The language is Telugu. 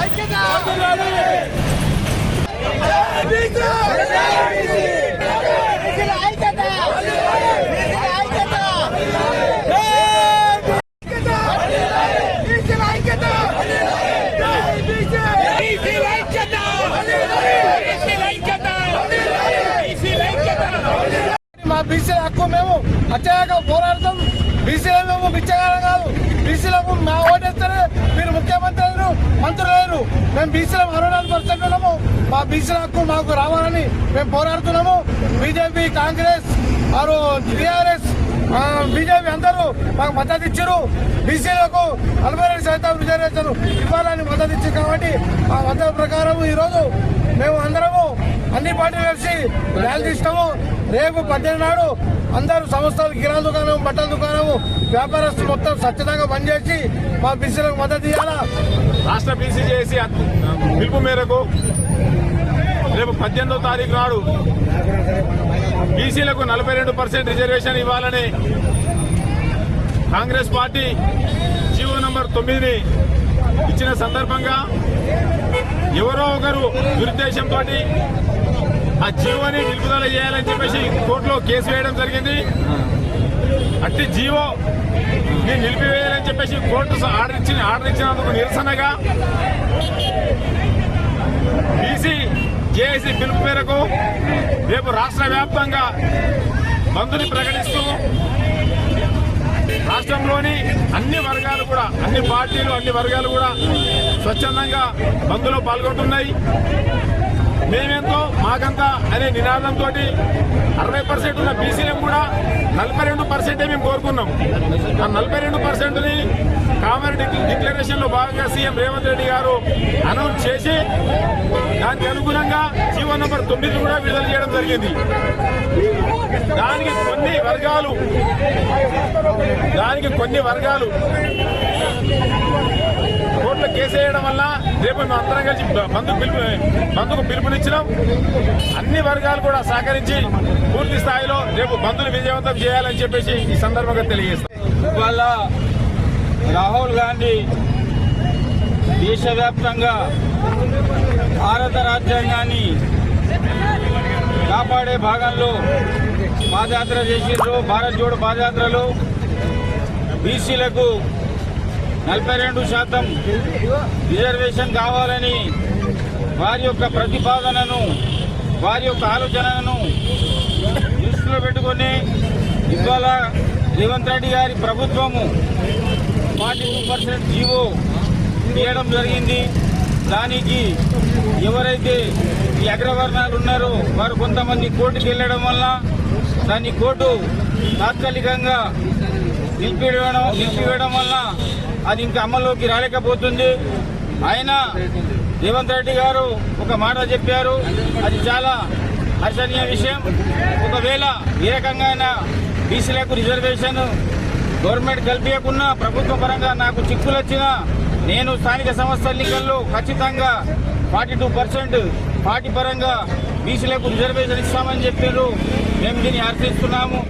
ఐక్యత హక్కు మేము అత్యాక పోరాడతాం. బీసీలో మేము బిచ్చగాలం కాదు. బీసీలకు మా ఓటేస్తేనే మీరు ముఖ్యమంత్రి అయ్యారు మంత్రులు అయ్యారు మేము బీసీలో అరవై నాలుగు పర్సెంట్ ఉన్నాము మా బీసీల హక్కు మాకు రావాలని మేము పోరాడుతున్నాము. బీజేపీ కాంగ్రెస్ వారు టీఆర్ఎస్ బీజేపీ అందరూ మాకు మద్దతు ఇచ్చారు. బీసీలకు నలభై రెండు శాతం రిజర్వేషన్ ఇవ్వాలని మద్దతు ఇచ్చారు కాబట్టి ఆ మద్దతు ప్రకారం ఈరోజు మేము అందరము అన్ని పార్టీలు కలిసి ర్యాలీ తీస్తాము. రేపు పద్దెనిమిది నాడు అందరూ సంస్థలు కిరాణా దుకాణం బట్టల దుకాణము వ్యాపారస్తులు మొత్తం స్వచ్ఛతంగా బంద్ చేసి మా బీసీలకు మద్దతు ఇవ్వాలా రాష్ట్ర చేసి పిలుపు మేరకు రేపు పద్దెనిమిదో తారీఖు నాడు బీసీలకు నలభై రెండు పర్సెంట్ రిజర్వేషన్ ఇవ్వాలని కాంగ్రెస్ పార్టీ జీవో నంబర్ తొమ్మిదిని ఇచ్చిన సందర్భంగా ఎవరో ఒకరు దురుద్దేశంతో ఆ జీవోని నిలుపుదల చేయాలని చెప్పేసి కోర్టులో కేసు వేయడం జరిగింది. అట్టి జీవో నిలిపివేయాలని చెప్పేసి కోర్టు ఆర్డర్ ఇచ్చిన ఆర్డర్ ఇచ్చినందుకు నిరసనగా బీసీ జేఏసీ పిలుపు మేరకు రేపు రాష్ట్ర వ్యాప్తంగా బంద్ని ప్రకటిస్తూ రాష్ట్రంలోని అన్ని వర్గాలు కూడా అన్ని పార్టీలు అన్ని వర్గాలు కూడా స్వచ్ఛందంగా బంద్లో పాల్గొంటున్నాయి. మేమెంతో మాకంతా అనే నినాదంతో అరవై పర్సెంట్ ఉన్న బీసీలను కూడా నలభై రెండు పర్సెంటే మేము కోరుకున్నాం. ఆ నలభై రెండు పర్సెంట్ని కామన్ డిక్లరేషన్లో భాగంగా సీఎం రేవంత్ రెడ్డి గారు అనౌన్స్ చేసి దానికి అనుగుణంగా జీవో నంబర్ తొమ్మిది కూడా విడుదల చేయడం జరిగింది. దానికి కొన్ని వర్గాలు దానికి కొన్ని వర్గాలు కోర్టులో కేసు వేయడం వల్ల రేపు మేము అందరం కలిసి బంధుకు పిలుపు బంధుకు పిలుపునిచ్చినాం. అన్ని వర్గాలు కూడా సహకరించి పూర్తి స్థాయిలో రేపు బంధులు విజయవంతం చేయాలని చెప్పేసి ఈ సందర్భంగా తెలియజేస్తాం. ఇవాళ రాహుల్ గాంధీ దేశవ్యాప్తంగా భారత రాజ్యాంగాన్ని కాపాడే భాగంలో పాదయాత్ర చేసిండ్రు. భారత్ జోడు పాదయాత్రలో బీసీలకు నలభై రెండు శాతం రిజర్వేషన్ కావాలని వారి యొక్క ప్రతిపాదనను వారి యొక్క ఆలోచనను దృష్టిలో పెట్టుకొని ఇవాళ రేవంత్ రెడ్డి గారి ప్రభుత్వము ఫార్టీ టూ పర్సెంట్ జీవో తీయడం జరిగింది. దానికి ఎవరైతే ఈ అగ్రవర్ణాలు ఉన్నారో వారు కొంతమంది కోర్టుకు వెళ్ళడం వల్ల దాన్ని కోర్టు తాత్కాలికంగా నిలిపివేయడం నిలిపివేయడం వల్ల అది ఇంకా అమల్లోకి రాలేకపోతుంది. ఆయన రేవంత్ రెడ్డి గారు ఒక మాట చెప్పారు. అది చాలా హర్షణీయ విషయం. ఒకవేళ ఏ రకంగా అయినా బీసీలకు రిజర్వేషన్ గవర్నమెంట్ కల్పించకున్నా ప్రభుత్వ పరంగా నాకు చిక్కులు వచ్చినా నేను స్థానిక సంస్థ ఎన్నికల్లో ఖచ్చితంగా ఫార్టీ టూ పర్సెంట్ పార్టీ పరంగా బీసీలకు రిజర్వేషన్ ఇస్తామని చెప్పారు మేము దీన్ని ఆశిస్తున్నాము.